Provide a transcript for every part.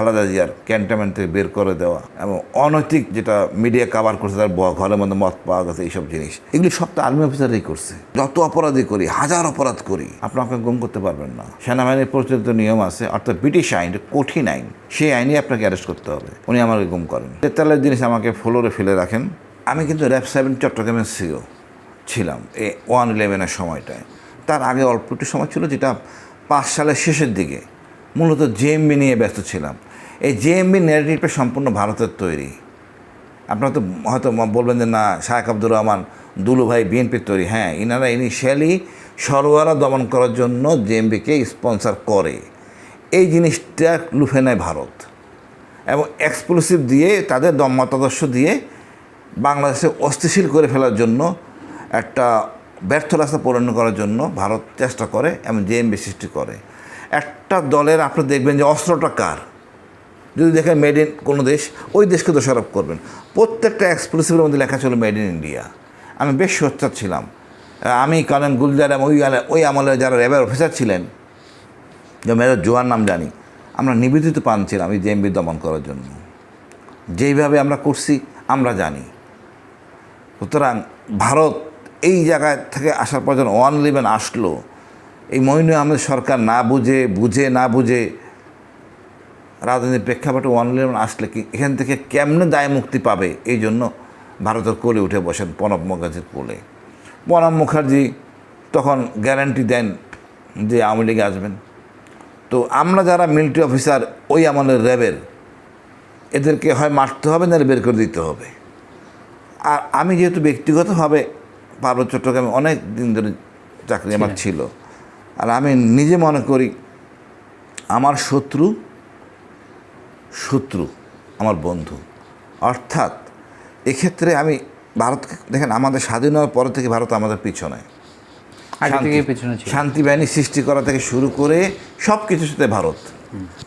খালেদা জিয়ার ক্যান্টনমেন্ট থেকে বের করে দেওয়া এবং অনৈতিক যেটা মিডিয়া কাভার করছে, তার ঘরের মধ্যে মত পাওয়া গেছে, এইসব জিনিস। এগুলি সব তো আর্মি অফিসারই করছে। যত অপরাধী করি, হাজার অপরাধ করি আপনাকে গুম করতে পারবেন না। সেনাবাহিনীর প্রচলিত নিয়ম আছে, অর্থাৎ ব্রিটিশ আইন, কঠিন আইন, সেই আইনে আপনাকে অ্যারেস্ট করতে হবে। উনি আমাকে গুম করেন। তেতাল্লিশ জিনিস আমাকে ফ্লোরে ফেলে রাখেন। আমি কিন্তু র্যাব সেভেন চট্টগ্রামের সিও ছিলাম এ ওয়ান ইলেভেনের সময়টায়। তার আগে অল্প একটু সময় ছিল, যেটা পাঁচ সালের শেষের দিকে। মূলত জেএমবি নিয়ে ব্যস্ত ছিলাম। এই জেএমবি ন্যারেটিভটা সম্পূর্ণ ভারতের তৈরি। আপনারা তো হয়তো বলবেন যে, না শাহেক আব্দুর রহমান, দুলু ভাই বিএনপির তৈরি। হ্যাঁ ইনারা ইনিশিয়ালি সরোয়ারা দমন করার জন্য জেএমবিকে স্পন্সর করে। এই জিনিসটা লুফে নেয় ভারত এবং এক্সক্লুসিভ দিয়ে তাদের মতাদর্শ দিয়ে বাংলাদেশে অস্থিশীল করে ফেলার জন্য, একটা ব্যর্থ রাস্তা পূরণ করার জন্য ভারত চেষ্টা করে এবং জেএমবি সৃষ্টি করে। একটা দলের আপনি দেখবেন যে অস্ত্রটা কার? যদি দেখেন মেড ইন কোনো দেশ, ওই দেশকে দোষারোপ করবেন। প্রত্যেকটা এক্সক্লুসিভের মধ্যে লেখা ছিল মেড ইন ইন্ডিয়া আমি বেশ সোচ্চার ছিলাম। আমি কারণ গুলজার ওই ওই আমলে যারা র্যাবের অফিসার ছিলেন, যে মেয়ের জোয়ার নাম জানি, আমরা নিবেদিত পান ছিলাম এই জেএমবি দমন করার জন্য। যেইভাবে আমরা করছি, আমরা জানি। সুতরাং ভারত এই জায়গায় থেকে আসার পর যখন ওয়ান ইলেভেন আসলো, এই মইনু আমাদের সরকার না বুঝে বুঝে, না বুঝে রাজনীতির প্রেক্ষাপটে ওয়ান ইলেভেন আসলে কি এখান থেকে কেমনে দায় মুক্তি পাবে? এই জন্য ভারতের কোলে উঠে বসেন প্রণব মুখার্জির কোলে। প্রণব মুখার্জি তখন গ্যারান্টি দেন যে আওয়ামী লীগে আসবেন। তো আমরা যারা মিলিটারি অফিসার ওই আমলের র্যাবের এদেরকে হয় মারতে হবে না বের করে দিতে হবে। আর আমি যেহেতু ব্যক্তিগতভাবে পার্বত্য চট্টগ্রামে অনেক দিন ধরে চাকরি আমার ছিল। আর আমি নিজে মনে করি আমার শত্রু শত্রু আমার বন্ধু। অর্থাৎ এক্ষেত্রে আমি ভারতকে দেখেন আমাদের স্বাধীন হওয়ার পর থেকে ভারত আমাদের পিছনে। শান্তি- থেকে পেছনে ছিল। বাহিনী সৃষ্টি করা থেকে শুরু করে সব কিছুর সাথে ভারত।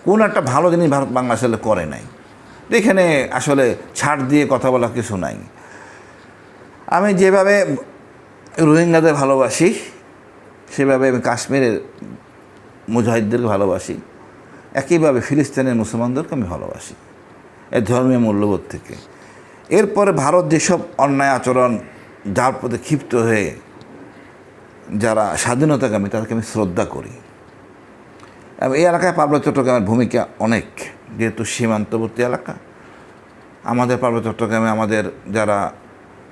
কোন একটা ভালো জিনিস ভারত বাংলা আসলে করে নাই। এখানে আসলে ছাড় দিয়ে কথা বলা কিছু নাই। আমি যেভাবে রোহিঙ্গাদের ভালোবাসি সেভাবে আমি কাশ্মীরের মুজাহিদদেরকে ভালোবাসি। একইভাবে ফিলিস্তিনের মুসলমানদেরকে আমি ভালোবাসি। এই ধর্মীয় মূল্যবোধ থেকে। এরপরে ভারত যেসব অন্যায় আচরণ, যার প্রতি ক্ষিপ্ত হয়ে যারা স্বাধীনতাকামী, তাদেরকে আমি শ্রদ্ধা করি। এবং এই এলাকায় পার্বত্য চট্টগ্রামের ভূমিকা অনেক। যেহেতু সীমান্তবর্তী এলাকা, আমাদের পার্বত্য চট্টগ্রামে আমাদের যারা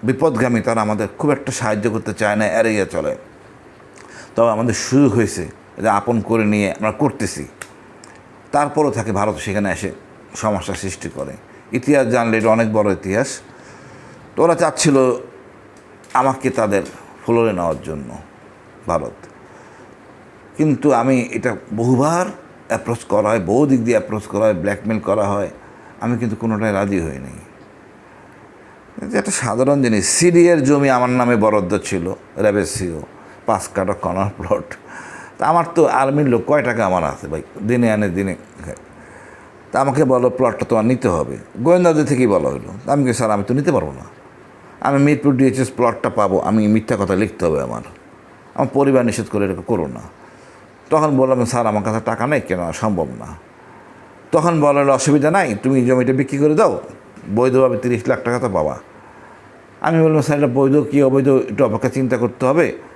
বিপদগামী, তারা আমাদের খুব একটা সাহায্য করতে চায় না, এড়িয়ে চলে। তবে আমাদের সুযোগ হয়েছে যে আপন করে নিয়ে আমরা করতেছি। তারপরও থাকে ভারত সেখানে এসে সমস্যা সৃষ্টি করে। ইতিহাস জানলে এটা অনেক বড় ইতিহাস। তো ওরা চাচ্ছিল আমাকে তাদের ফ্লোরে নেওয়ার জন্য ভারত। কিন্তু আমি এটা বহুবার অ্যাপ্রোচ করা হয়, বহু দিক দিয়ে অ্যাপ্রোচ করা হয় ব্ল্যাকমেল করা হয়। আমি কিন্তু কোনোটাই রাজি হইনি। একটা সাধারণ জিনিস। সিডিএর জমি আমার নামে বরাদ্দ ছিল র্যাবের সিও পাঁচ কাটা কর্নার প্লট তা আমার তো আর্মির লোক কয় টাকা আমার আছে ভাই? দিনে আনে, দিনে। তা আমাকে বলো প্লটটা তোমার নিতে হবে। গোয়েন্দাদের থেকেই বলা হলো। আমি কি স্যার, আমি তো নিতে পারব না। আমি মিরপুর ডিএচএস প্লটটা পাবো। আমি মিথ্যা কথা লিখতে হবে আমার। আমার পরিবার নিষেধ করে এটা করো না। তখন বললাম, স্যার, আমার কাছে টাকা নেই কেন? সম্ভব না। তখন বলল অসুবিধা নাই, তুমি জমিটা বিক্রি করে দাও। বৈধভাবে তিরিশ লাখ টাকা তো পাবা। আমি বললাম, স্যার, এটা বৈধ কী অবৈধ একটু অপেক্ষা চিন্তা করতে হবে।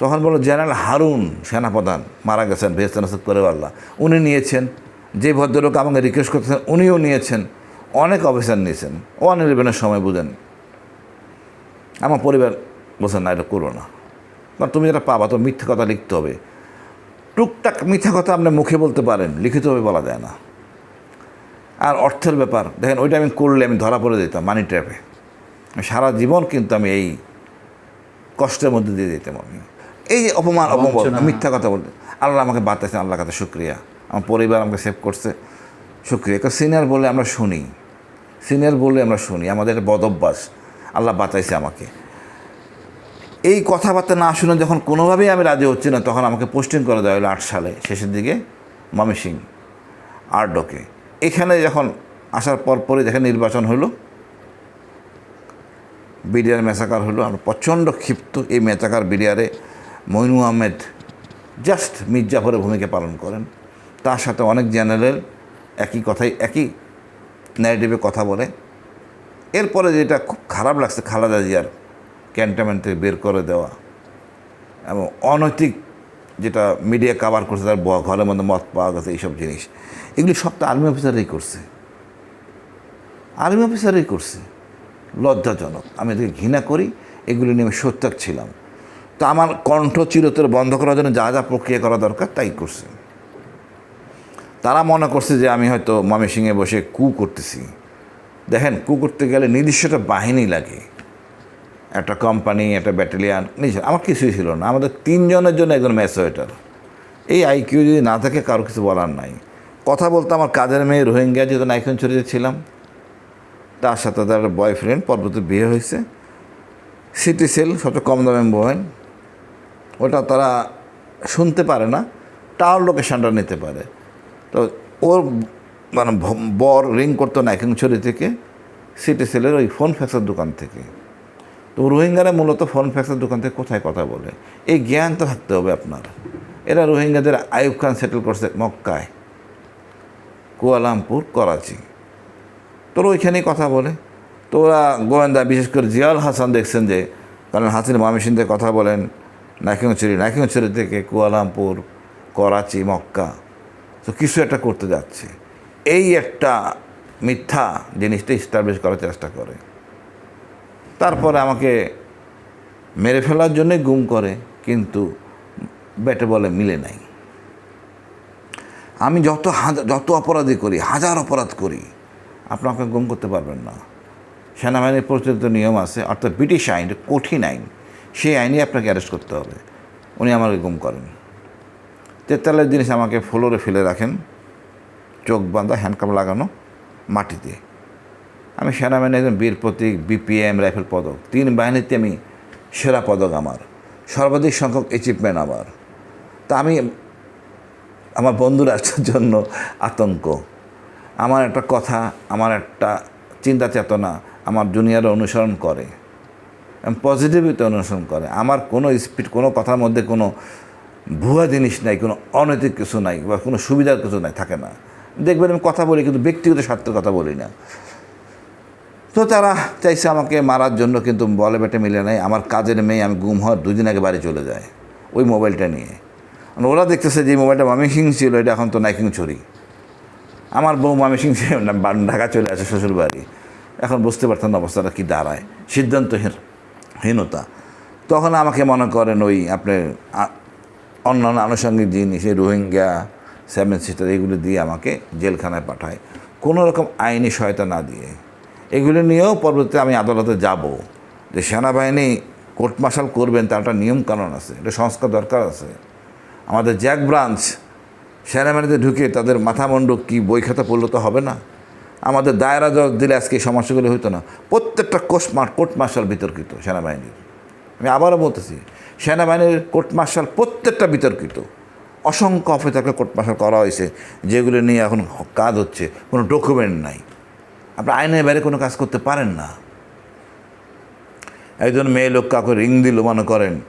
তখন বলল, জেনারেল হারুন সেনাপ্রধান মারা গেছেন ভেস্তানাসদ পরেওয়াল্লা উনি নিয়েছেন, যে ভদ্রলোক আমাকে রিকোয়েস্ট করতেছেন, উনিও নিয়েছেন, অনেক অফিসার নিয়েছেন ওয়ান ইলেভেনের সময় বুঝেন। আমার পরিবার বলছেন না, এটা করো না। কারণ তুমি যেটা পাবা, তো মিথ্যা কথা লিখতে হবে। টুকটাক মিথ্যা কথা আপনি মুখে বলতে পারেন লিখিতভাবে বলা যায় না। আর অর্থের ব্যাপার, দেখেন, ওইটা আমি করলে আমি ধরা পড়ে যেতাম মানি ট্র্যাপে সারা জীবন কিন্তু আমি এই কষ্টের মধ্যে দিয়ে যেতাম আমি। এই যে অপমান অপমান মিথ্যা কথা বলতে। আল্লাহ আমাকে বাঁচাইছেন আল্লাহ কাছে শুক্রিয়া। আমার পরিবার আমাকে সেভ করছে শুক্রিয়া। কারণ সিনিয়র বলে আমরা শুনি। সিনিয়র বলে আমরা শুনি। আমাদের একটা বদ অভ্যাস। আল্লাহ বাঁচাইছে আমাকে। এই কথাবার্তা না শুনে যখন কোনোভাবেই আমি রাজি হচ্ছি না তখন আমাকে পোস্টিং করে দেওয়া হলো আট সালে শেষের দিকে মমি সিং আরডোকে। এখানে যখন আসার পর পরই দেখেন নির্বাচন হলো। বিডিআর মেসাকার হলো। আমরা প্রচণ্ড ক্ষিপ্ত। এই মেচাকার বিডিআরে মইনু আহমেদ জাস্ট মির্জাফরের ভূমিকা পালন করেন। তার সাথে অনেক জেনারেল একই কথাই, একই ন্যারেটিভে কথা বলে। এরপরে যেটা খুব খারাপ লাগছে, খালাদা জিয়ার ক্যান্টনমেন্ট থেকে বের করে দেওয়া এবং অনৈতিক যেটা মিডিয়া কাভার করছে, তার ঘরের মধ্যে মত পাওয়া গেছে, এইসব জিনিস, এগুলি সব তো আর্মি অফিসারই করছে। আর্মি অফিসারই করছে। লজ্জাজনক। আমি এদেরকে ঘৃণা করি, এগুলি নিয়ে আমি সত্যাগ ছিলাম। তো আমার কণ্ঠ চিরতর বন্ধ করার জন্য যা যা প্রক্রিয়া করা দরকার তাই করছে। তারা মনে করছে যে আমি হয়তো ময়মনসিংহে বসে কু করতেছি। দেখেন, কু করতে গেলে নির্দিষ্ট একটা বাহিনী লাগে। একটা কোম্পানি একটা ব্যাটালিয়ান নিজে আমার কিছুই ছিল না। আমাদের তিনজনের জন্য একজন ম্যাসোয়েটার এই আইকিউ যদি না থাকে, কারও কিছু বলার নাই। কথা বলতে আমার কাজের মেয়ে রোহিঙ্গা যেহেতু নাইকন ছড়িয়ে ছিলাম তার সাথে তার বয়ফ্রেন্ড পরবর্তী বিয়ে হয়েছে। সিটি সেল সবচেয়ে কম দামে মোবাইল ওটা তারা শুনতে পারে না টাওয়ার লোকেশনটা নিতে পারে। তো ওর মানে বর রিং করতো নাইকিংছড়ি থেকে সিটি সেলের ওই ফোন ফ্যাক্সের দোকান থেকে। তো রোহিঙ্গারা মূলত ফোন ফ্যাক্সের দোকান থেকে কোথায় কথা বলে? এই জ্ঞান তো থাকতে হবে আপনার। এরা রোহিঙ্গাদের আইব খান সেটেল করছে মক্কায়, কুয়ালামপুর, করাচি। তোর ওইখানেই কথা বলে। তো ওরা গোয়েন্দা, বিশেষ করে জিয়াল হাসান দেখছেন যে, কারণ হাসিন মামিসিনদের কথা বলেন নাকিংছড়ি নাকিংছড়ি থেকে কুয়ালামপুর, করাচি, মক্কা। তো কিছু একটা করতে যাচ্ছে। এই একটা মিথ্যা জিনিসটা ইস্টাবলিশ করার চেষ্টা করে। তারপরে আমাকে মেরে ফেলার জন্যই গুম করে, কিন্তু ব্যাটে বলে মিলে নাই। আমি যত যত অপরাধী করি, হাজার অপরাধ করি আপনাকে গুম করতে পারবেন না। সেনাবাহিনীর প্রচলিত নিয়ম আছে, অর্থাৎ ব্রিটিশ আইন, কঠিন আইন। সেই আইনে আপনাকে অ্যারেস্ট করতে হবে। উনি আমাকে গুম করেন। তেতাল্লিশ জিনিস আমাকে ফ্লোরে ফেলে রাখেন, চোখ বাঁধা হ্যান্ডকাপ লাগানো, মাটিতে। আমি সেনাবাহিনী একজন বীর প্রতীক বিপিএম রাইফেল পদক। তিন বাহিনীতে আমি সেরা পদক আমার। সর্বাধিক সংখ্যক অ্যাচিভমেন্ট আমার। তা আমি আমার বন্ধু রাষ্ট্রের জন্য আতঙ্ক। আমার একটা কথা, আমার একটা চিন্তা চেতনা আমার জুনিয়র অনুসরণ করে। পজিটিভিটি অনুসরণ করে। আমার কোনো স্পিড কোনো কথার মধ্যে কোনো ভুয়া জিনিস নাই, কোনো অনৈতিক কিছু নাই বা কোনো সুবিধার কিছু নাই, থাকে না। দেখবেন আমি কথা বলি কিন্তু ব্যক্তিগত স্বার্থের কথা বলি না। তো তারা চাইছে আমাকে মারার জন্য কিন্তু বলে বেটে মিলে নাই। আমার কাজের মেয়ে আমি গুম হওয়ার দুদিন আগে বাড়ি চলে যায় ওই মোবাইলটা নিয়ে। ওরা দেখতেছে যে মোবাইলটা মামিসিং ছিল, এটা এখন তো নাইকিং ছড়ি আমার বউ মামিসিং ঢাকা চলে আসে শ্বশুরবাড়ি। এখন বুঝতে পারতেন না অবস্থাটা কী দাঁড়ায়। সিদ্ধান্তহীন। হীনতা। তখন আমাকে মনে করেন ওই আপনার অন্যান্য আনুষঙ্গিক জিনিস, এই রোহিঙ্গা সেভেন সিস্টার এগুলো দিয়ে আমাকে জেলখানায় পাঠায়। কোনো রকম আইনি সহায়তা না দিয়ে। এগুলো নিয়েও পরবর্তীতে আমি আদালতে যাব। যে সেনাবাহিনী কোর্ট মার্শাল করবেন, তার একটা নিয়মকানুন আছে এটা সংস্কার দরকার আছে। আমাদের জ্যাক ব্রাঞ্চ সেনাবাহিনীতে ঢুকে তাদের মাথামণ্ডক কি বই খাতা পড়লে তো হবে না। আমাদের দায়রা জজ দিলে আজকে এই সমস্যাগুলো হতো না। প্রত্যেকটা কোর্ট মার কোর্ট মার্শাল বিতর্কিত, সেনাবাহিনীর। আমি আবারও বলতেছি, সেনাবাহিনীর কোর্ট মার্শাল প্রত্যেকটা বিতর্কিত। অসংখ্য অফিসারকে কোর্ট মার্শাল করা হয়েছে, যেগুলো নিয়ে এখন কাজ হচ্ছে, কোনো ডকুমেন্ট নাই। আপনি আইনের বাইরে কোনো কাজ করতে পারেন না। একজন মেয়ে লোক কাউকে রিং দিল, মনে করেন,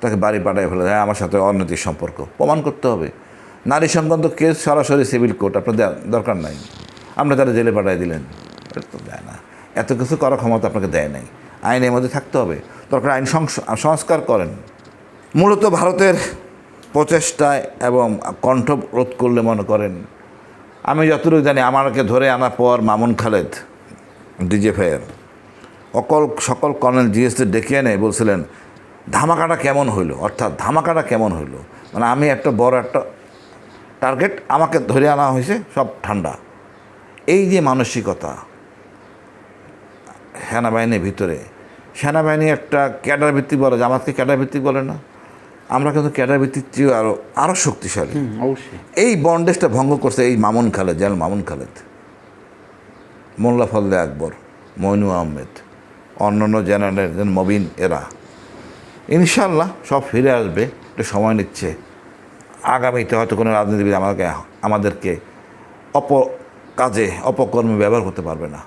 তাকে বাড়ি পাঠায় ফেলে হ্যাঁ আমার সাথে অনৈতিক সম্পর্ক। প্রমাণ করতে হবে। নারী সংক্রান্ত কেস সরাসরি সিভিল কোর্ট আপনার দরকার নাই। আপনি তারা জেলে পাঠিয়ে দিলেন। তো দেয় না। এত কিছু করার ক্ষমতা আপনাকে দেয় নাই। আইনের মধ্যে থাকতে হবে। দরকার আইন সংস- সংস্কার করেন। মূলত ভারতের প্রচেষ্টায় এবং কণ্ঠ রোধ করলে মনে করেন, আমি যতটুকু জানি, আমাকে ধরে আনার পর মামুন খালেদ ডিজেফের অকল, সকল কর্নেল জিএসটি ডেকে এনে বলছিলেন, ধামাকাটা কেমন হইল? অর্থাৎ ধামাকাটা কেমন হইল? মানে আমি একটা বড় একটা টার্গেট আমাকে ধরে আনা হয়েছে, সব ঠান্ডা। এই যে মানসিকতা সেনাবাহিনীর ভিতরে সেনাবাহিনী একটা ক্যাডার ভিত্তিক বলে জামাতকে ক্যাডার ভিত্তিক বলে না আমরা কিন্তু ক্যাডার ভিত্তিক চেয়েও আরও আরও শক্তিশালী। অবশ্যই। এই বন্ডেজটা ভঙ্গ করছে এই মামুন খালেদ জেনারেল মামুন খালেদ। মোল্লা ফজলে আকবর মইনু আহমেদ অন্যান্য জেনারেল যেন মবিন এরা। ইনশাল্লাহ সব ফিরে আসবে একটু সময় নিচ্ছে। আগামীতে হয়তো কোনো রাজনীতিবিদ আমাদেরকে আমাদেরকে অপ কাজে অপকর্মে ব্যবহার করতে পারবে না।